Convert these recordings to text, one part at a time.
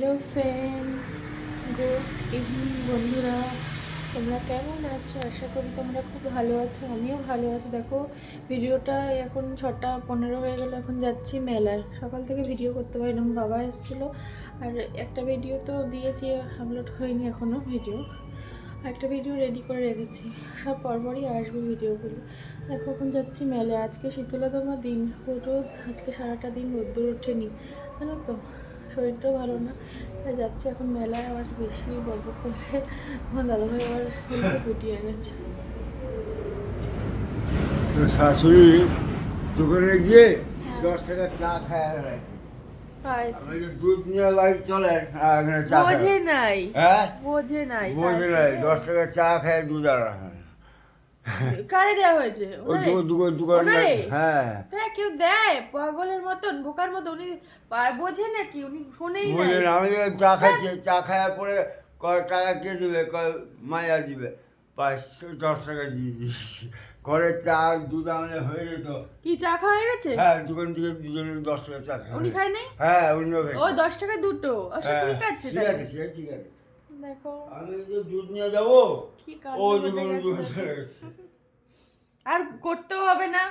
Hello friends good evening বন্ধুরা। তোমরা কেমন আছো? আশা করি তোমরা খুব ভালো আছো, আমিও ভালো আছি। দেখো, ভিডিওটা এখন ছটা পনেরো হয়ে গেল, এখন যাচ্ছি মেলায়। সকাল থেকে ভিডিও করতে পারিনি আমার বাবা এসেছিল। আর একটা ভিডিও তো দিয়েছি আপলোড হয়নি এখনও ভিডিও একটা ভিডিও রেডি করে রেখেছি। সব পরপরই আসবে ভিডিওগুলো দেখো, এখন যাচ্ছি মেলায়। আজকে শীতলতম দিন। পুরো আজকে সারাটা দিন রোদ্দুর ওঠেনি। জানো তো? শরীরটাও ভালো না তাই যাচ্ছি এখন মেলায় আবার বেশি গল্প করলে আমার দাদাভাই আবার ফুটিয়ে গেছে। শাশুড়ি দোকানে গিয়ে দশ টাকা চা খায় দুধ নিয়ে বাড়ি চলেন আর চা বোঝে নাই। হ্যাঁ? বোঝে নাই বোঝে নাই দশ টাকা চা খায় দুধ আর কারে দেওয়া হয়েছে? হ্যাঁ। কেউ দেয়? পাগলের মতন বোকার মতো উনি বোঝে নাকি? উনি শোনেই নাই। আমি চা খাচ্ছি। চা খাওয়ার পরে কয় টাকা কে দিবে? কয় মায়া দিবে? পাঁচশো দশ টাকা দিয়ে দিচ্ছি ঘরে চা দুধ আনলে হয়ে যেত। কি চা খাওয়া হয়ে গেছে? হ্যাঁ দোকান থেকে দুজনে দশ টাকা চা খায়। উনি খায় নাই? হ্যাঁ উনিও ও দশ টাকা দুটো? আচ্ছা হ্যাঁ, ঠিক আছে ঠিক আছে ঠিক আছে। দেখো। আমি যে দুধ নিয়ে যাব কি ও আর করতেও হবে না।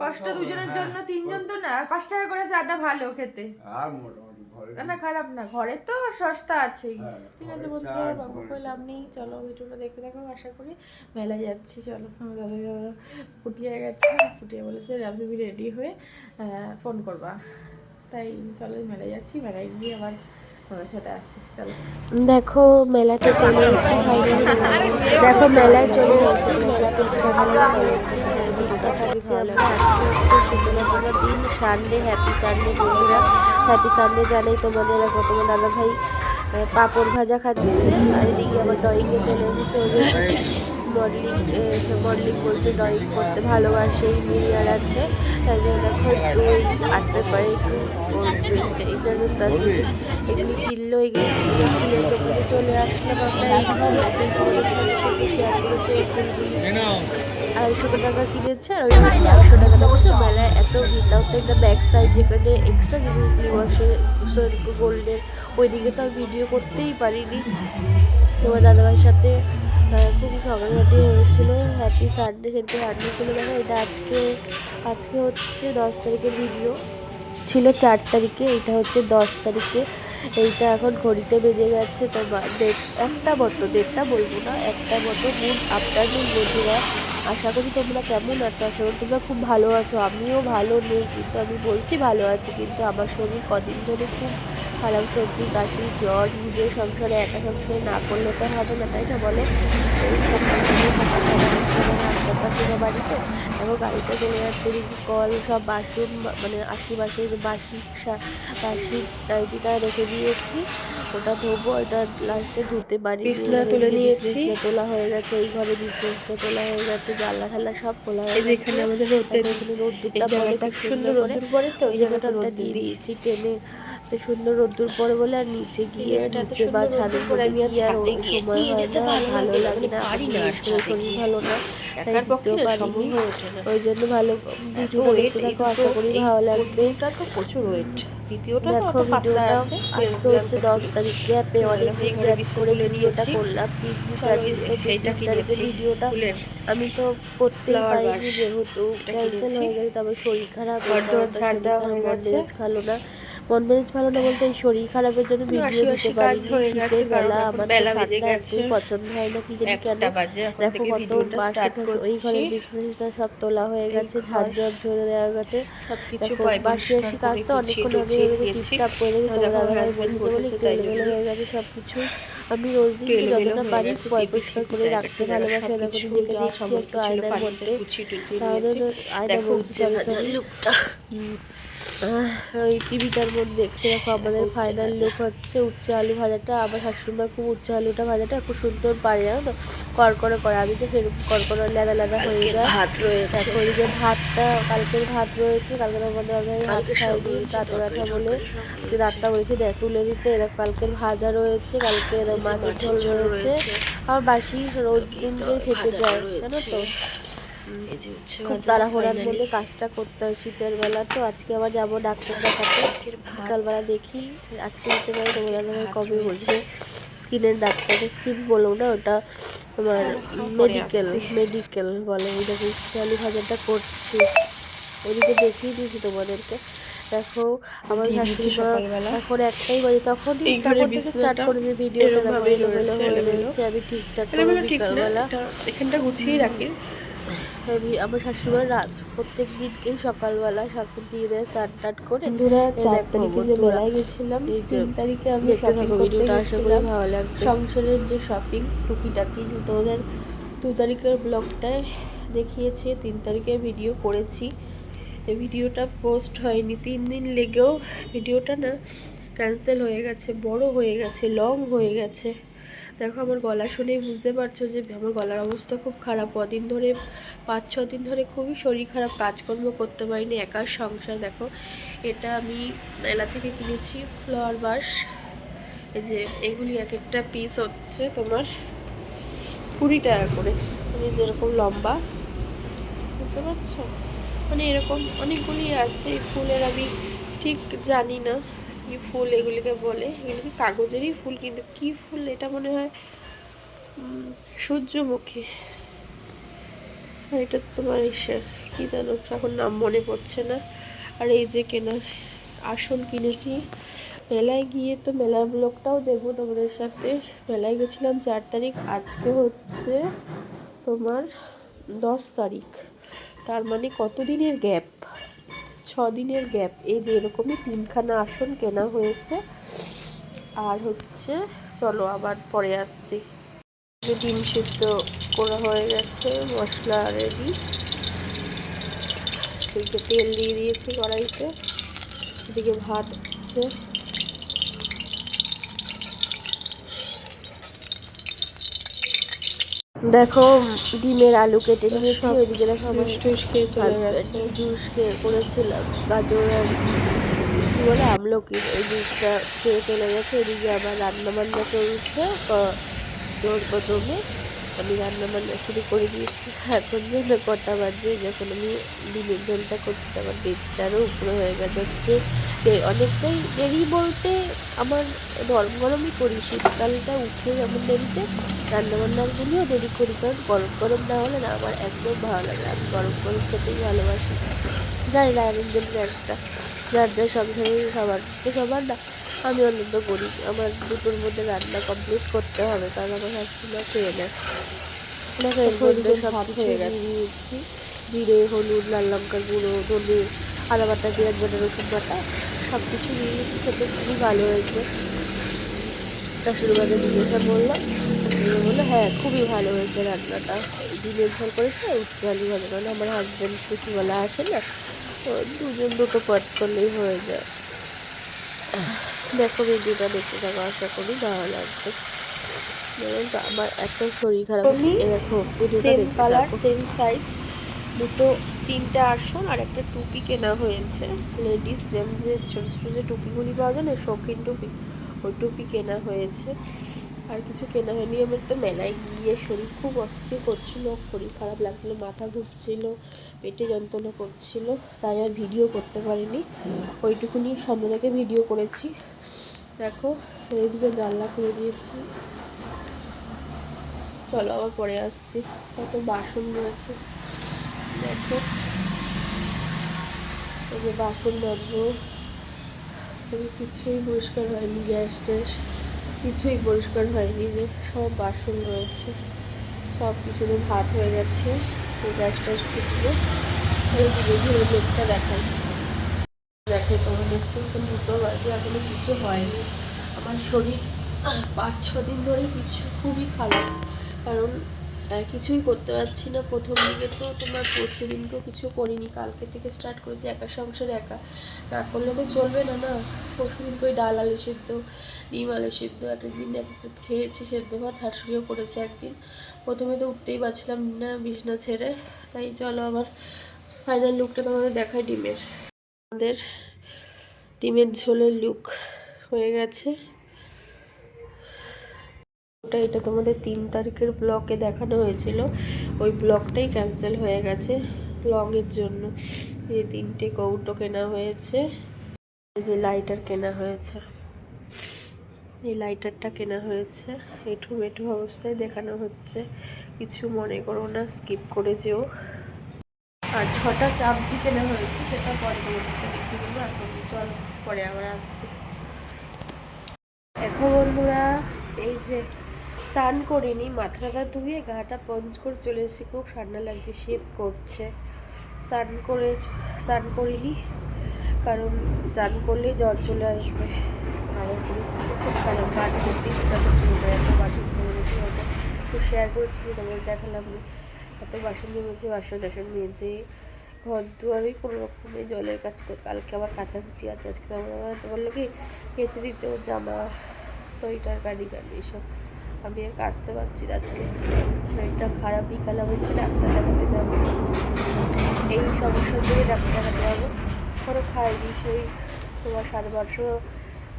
কষ্ট দুজনের জন্য তিনজন তো না পাঁচ টাকা করে চাটা ভালো খেতে। আর মোটামুটি না, খারাপ না ঘরে তো সস্তা হ্যাঁ, ঠিক আছে বন্ধুরা বাবু কই লাভ নেই চলো ভিডিওটা দেখতে দেখো আশা করি মেলায় যাচ্ছি চলো আমার দাদা ফুটিয়ে গেছে ফুটিয়ে বলেছে তুমি রেডি হয়ে ফোন করবা। তাই চলো মেলায় যাচ্ছি মেলায় গিয়ে আবার তোমার সাথে আসছি চলো। দেখো মেলাতে চলে এসেছি দেখো মেলায় চলে এসেছি। মেলাতে আমরা দিন সানডে হ্যাপি সানডে বন্ধুরা। হ্যাপি সানডে জানাই তোমাদের তোমার দাদা ভাই পাঁপড় ভাজা খাচ্ছে। আর এদিকে আবার ড্রয়িংয়ে চলে এসেছে ওদের। মডেলিং মডেলিং বলছে ড্রয়িং করতে ভালোবাসে ইঞ্জিনিয়ার আছে। আছে চলে শেয়ার করেছে। টাকা কিনেছে আর ওই হচ্ছে একশো টাকা। বলছে মেলায় এত একটা ব্যাক সাইড এক্সট্রা গোল্ডের, ওইদিকে তো ভিডিও করতেই পারিনি। তোমার দাদাভাইয়ের সাথে খুবই ঝগড়াঝাটি হয়েছিল। হ্যাপি সানডে সেদিকে রান্না ছিল। দেখো এটা আজকে আজকে হচ্ছে দশ তারিখের ভিডিও ছিল চার তারিখে এটা হচ্ছে দশ তারিখে। এইটা এখন ঘড়িতে বেজে গেছে তো একটা মতো দেড়টা বলব না, একটা মতো গুড আফটারনুন বন্ধুরা। আশা করি তোমরা কেমন আছো? আশা করি তোমরা খুব ভালো আছো। আমিও ভালো নেই কিন্তু আমি বলছি ভালো আছি কিন্তু আমার শরীর কদিন ধরে খুব খারাপ সর্দি কাশি জ্বর নিজের সংসারে একা সংসারে না করলে তো হবে না তাই না বলে? ছিল বাড়িতে। এখন গাড়িতে চলে যাচ্ছে দেখি কল সব বাসন মানে আশেপাশে যে বাসি সা- বাসি রেখে দিয়েছি। ওটা ধোবো ওটা লাস্টে ধুতে পারি। বিছনা তুলে নিয়েছি। তোলা হয়ে গেছে এই ঘরে বিছনা তোলা হয়ে গেছে। জানলা ঠাল্লা সব খোলা হয়ে এই যে এখানে আমাদের রোদ জায়গাটা সুন্দর করে। রোদ্দুর। পড়ে তো, ওই জায়গাটা রোদ্দুর। রোদ্দুর দিয়েছি টেনে। তো সুন্দর রোদ্দুর পড়ে বলে আর নিচে গিয়ে নিচে বা রোদ্দুর পড়ে আমি আর ছাদে গিয়ে যেতে ভালো লাগে, না পারি না শরীর ভালো না একার পক্ষে। সম্ভব হয়ে ওঠে না। ওই জন্য ভালো দেখতে থাকো আশা করি ভালো লাগবে। ওটা তো প্রচুর ওয়েট দ্বিতীয়টা দেখো ভিডিওটা আজকে হচ্ছে দশ তারিখ গ্যাপে অনেক আমি দিন গ্যাপ করে ভিডিওটা করলাম। তিন চার দিন ভিডিওটা আমি তো করতেই পারিনি যেহেতু ক্যান্সেল হয়ে গেছে তবে শরীর খারাপ এটা খারাপ, ভালো না। মন মেজাজ ভালো না বলতে এই শরীর খারাপের জন্য ভিডিও দিতে গেছে, শীতের বেলা আমার ঠান্ডা। পছন্দ হয় না কি জানি কেন দেখো কত বাসি ওই ঘরের বিজনেসটা সব তোলা হয়ে গেছে। ঝাড় ঝাড় ধরে দেওয়া গেছে সবকিছু দেখো বাসি আসি কাজ তো অনেকক্ষণ আগে টিপটাপ করে তোমার বলে। হয়ে গেছে সব কিছু আমি রোজ দিন যতটা পারি পয় পরিষ্কার করে রাখতে ভালোবাসি দেখে দিচ্ছি সামর্থ্য একটু আয়নার মধ্যে তাহলে আয়না বলছি ওই টিভিটার মধ্যে দেখছে দেখো আমাদের ফাইনাল। লুক হচ্ছে উচ্ছে আলু ভাজাটা আমার শাশুড়িমা খুব উচ্ছে আলুটা ভাজাটা খুব সুন্দর পারে জানো তো? কড়কড়ে করে। আমি তো সেরকম কড়কড়ে লেদা লেদা হয়ে যায়। ভাত রয়েছে। ওইদিকে ভাতটা কালকের ভাত রয়েছে কালকে আমাদের আমি ভাত খাইনি ব্যথা বলে রাতটা বলেছি দেখ তুলে দিতে। এরকম কালকের ভাজা রয়েছে কালকে এরকম মাছের ঝোল রয়েছে। বাসি রোজ দিন দিয়ে থেকে যায় জানো তো? খুব তাড়াহুড়ার মধ্যে কাজটা করতে হয় শীতের বেলা তো আজকে আবার যাব ডাক্তার দেখাতে। বিকালবেলা দেখি আজকে যেতে পারি তোমার কবে। বলছে স্কিনের ডাক্তারকে স্কিন বলো না ওটা তোমার মেডিকেল মেডিকেল বলে। ওই দেখো আলু ভাজাটা করছি। ওইদিকে দেখিয়ে দিয়েছি তোমাদেরকে। দেখো আমার শাশুড়ি সকালবেলা। এখন একটাই বাজে তখন স্টার্ট করেছে ভিডিওটা দেখো রয়েছে, আমি ঠিকঠাক না বিকালবেলা। এখানটা গুছিয়ে রাখি। আমি আমার শাশুড়িমার রাত প্রত্যেক দিনকেই সকালবেলা ঠাকুর দিয়ে দেয় স্নান টান করে। চার তারিখে যে মেলায় গেছিলাম এই যে তিন তারিখে আমি শপিং করতে ভিডিওটা আশা করি গেছিলাম। ভালো লাগবে। সংসারের যে শপিং টুকিটাকি তোমাদের দু তারিখের ব্লগটায় দেখিয়েছি তিন তারিখে ভিডিও করেছি। ভিডিওটা পোস্ট হয়নি, তিন দিন লেগেও ভিডিওটা না ক্যান্সেল হয়ে গেছে, বড় হয়ে গেছে লং হয়ে গেছে। দেখো আমার গলা শুনেই বুঝতে পারছ যে আমার গলার অবস্থা খুব খারাপ। কদিন ধরে, পাঁচ, ছ দিন ধরে খুবই শরীর খারাপ, কাজকর্ম করতে পারিনি, একার সংসার। দেখো, এটা আমি মেলা থেকে কিনেছি ফ্লাওয়ার বাস এই যে এগুলি এক একটা পিস হচ্ছে তোমার কুড়ি টাকা করে। যেরকম লম্বা। বুঝতে পারছ? মানে এরকম অনেকগুলি আছে এই ফুলের, আমি ঠিক জানি না কি ফুল এগুলিকে বলে। এগুলি কি কাগজেরই ফুল, কিন্তু কি ফুল এটা মনে হয় সূর্যমুখী। এটা তোমার এসে কি জানো এখন নাম মনে পড়ছে না। আর এই যে কেনা আসন কিনেছি, মেলায় গিয়ে তো মেলার ব্লগটাও দেখব তোমাদের সাথে। মেলায় গেছিলাম চার তারিখ, আজকে হচ্ছে তোমার দশ তারিখ। তার মানে কত দিনের গ্যাপ? ছ দিনের গ্যাপ। এই যে এরকমই তিনখানা আসন কেনা হয়েছে। আর হচ্ছে, চলো আবার পরে আসছি। ডিম সিদ্ধ করা হয়ে গেছে, মশলা রেডি এদিকে তেল দিয়ে দিয়েছি কড়াইতে। এদিকে ভাত হচ্ছে। দেখো ডিমের আলু কেটে নিয়েছি ওইদিকে দেখো আমার টুস খেয়ে চলে গেছে। জুস খেয়ে করেছিলাম গাজর আর কি বলে আমলকি ওই জুসটা খেয়ে চলে গেছে। এদিকে আবার রান্না বান্না চলছে তোর প্রথমে। আমি রান্না বান্না শুরু করে দিয়েছি। এখন যেন কটা বাজে, যখন আমি ডিমের ঝোলটা করছি, আমার দেড়টারও উপরে হয়ে গেছে আজকে। অনেকটাই দেরি বলতে আমার গরম গরমই করি, শীতকালটা উঠে যেমন দেরিতে রান্না বান্নাগুলিও দেরি করি, কারণ গরম গরম না হলে না আমার একদম ভালো লাগে আমি গরম গরম খেতেই ভালোবাসি। জানি না একজনের একটা যার যার সংসারে সবার তো সবার না। আমি অন্তত করি আমার দুটোর মধ্যে রান্না কমপ্লিট করতে হবে কারণ আমার হাজবেন্ডরা খেয়ে নেয়। সব কিছু হয়ে। দিয়েছি। জিরে হলুদ লাল লঙ্কার গুঁড়ো ধনে আদা বাটা পেঁয়াজ বাটা রসুন বাটা সব কিছু দিয়েছি খেতে খুবই ভালো হয়েছে। শাশুড়ি বাদে জিজ্ঞাসা শাশুড়ি বলল হ্যাঁ খুবই ভালো হয়েছে রান্নাটা। ডিমের ঝোল করেছে আলু ভালো কারণ আমার হাজব্যান্ড দুপুরবেলা আসে না তো দুজন দুটো পাট করলেই হয়ে যায়। দেখো ভিডিওটা দেখতে থাকো আশা করি ভালো লাগবে। বলুন তো আমার এত শরীর খারাপ দেখো ভিডিওটা সেম দেখতে কালার সেম সাইজ দুটো তিনটা আসন আর একটা টুপি কেনা হয়েছে। লেডিস জেন্টস যে ছোটো ছোটো যে টুপিগুলি পাওয়া যায় না শৌখিন টুপি ওই টুপি কেনা হয়েছে। আর কিছু কেনা হয়নি। আমার তো মেলায় গিয়ে শরীর খুব অস্থির করছিল, শরীর খারাপ লাগছিল, মাথা ঘুরছিল, পেটে যন্ত্রণা করছিল, তাই আর ভিডিও করতে পারিনি। ওইটুকুনি সন্ধ্যা থেকে ভিডিও করেছি। দেখো এইদিকে জানলা করে দিয়েছি। চলো আবার পরে আসছি। কত বাসন রয়েছে। দেখো, এই যে বাসন মাজবো এদিকে কিছুই পরিষ্কার হয়নি গ্যাস ট্যাস কিছুই পরিষ্কার হয়নি, যে সব বাসন রয়েছে, সব কিছুতে ভাত হয়ে গেছে গ্যাস ট্যাস ফুটবে ধীরে ধীরে লোকটা দেখাই। দেখে তোমার একটু দুটো বাজে, এখনও কিছু হয়নি। আমার শরীর পাঁচ ছ দিন ধরে কিছু খুবই খারাপ, কারণ কিছুই করতে পারছি না। প্রথম দিকে তো তোমার পরশু দিনকেও কিছু করিনি। কালকে থেকে স্টার্ট করেছি একা সংসারে একা। না করলে তো চলবে না না? পরশু দিনকে ওই ডাল, আলু সেদ্ধ, ডিম, আলু সেদ্ধ এক একদিন এক একটা খেয়েছি, সেদ্ধ ভাত, শাশুড়িও করেছে একদিন। প্রথমে তো উঠতেই পারছিলাম না বিছনা ছেড়ে। তাই চলো আবার ফাইনাল লুকটা তোমাদের দেখায় ডিমের। আমাদের ডিমের ঝোলের লুক হয়ে গেছে। ওটা এটা তোমাদের তিন তারিখের ব্লকে দেখানো হয়েছিল। ওই ব্লকটাই ক্যান্সেল হয়ে গেছে লংয়ের জন্য। এই তিনটে কৌটো কেনা হয়েছে। এই যে লাইটার কেনা হয়েছে। এই লাইটারটা কেনা হয়েছে। এঠু মেঠু অবস্থায় দেখানো হচ্ছে। কিছু মনে করো না স্কিপ করে যেও। আর ছটা চামচি কেনা হয়েছে, সেটা পরে তোমাদেরকে দেখে দেবো। এখন চল, পরে আবার আসছি। এখন বন্ধুরা, এই যে স্নান করিনি, মাথাটা ধুয়ে গাটা পঞ্চ করে চলে এসেছি, খুব ঠান্ডা লাগছে, শীত করছে। স্নান করে, স্নান করিনি, কারণ স্নান করলে জ্বর চলে আসবে। পরিস্থিতি খুব খারাপ গান করতে ইচ্ছা করছিল বাসন হয়তো শেয়ার করেছি, যে তোমাদের দেখালাম এত বাসন জমেছে বাসন টাসন মেজে, ঘর দুয়ারই কোনো রকমে জলের কাজ করতে কালকে আবার কাচাকুচি আছে, আজকে আমার বলল কি কেচে দিতে জামা, সোয়েটার গাড়ি এসব আমি আর কাচতে পারছি আজকে। শরীরটা বিকাল আমি একটু ডাক্তার দেখাতে যাব। এই সমস্যা জন্য ডাক্তার দেখাতে যাব। কোনো খাইনি সেই তোমার সাড়ে বারোশো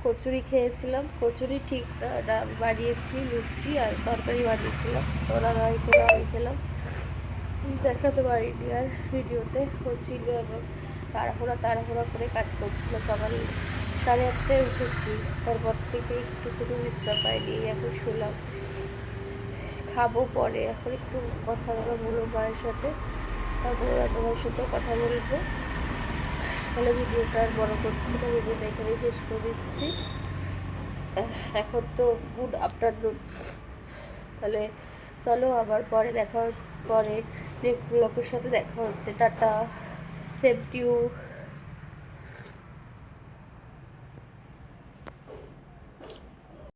কচুরি খেয়েছিলাম। কচুরি ঠিক বানিয়েছি, লুচি আর তরকারি বানিয়েছিলাম। ওরা নয় খেলাম আমি খেলাম। দেখাতে পারিনি আর ভিডিওতে। হচ্ছিল এবং তাড়াহুড়া তাড়াহুড়া করে কাজ করছিল সকাল সাড়ে আটটায় উঠেছি। তারপর থেকে একটু কোনো বিশ্রাম পাইনি, এখন শুলাম। খাব পরে, এখন একটু কথা বলা বলব মায়ের সাথে। তারপরে তোমার সাথেও কথা বলব। তাহলে ভিডিওটা আর বড় করছি না, ভিডিওটা এখানেই শেষ করে দিচ্ছি। এখন তো গুড আফটারনুন। তাহলে চলো আবার পরে দেখা পরে নেক্সট ব্লগের সাথে দেখা হচ্ছে। Tata save you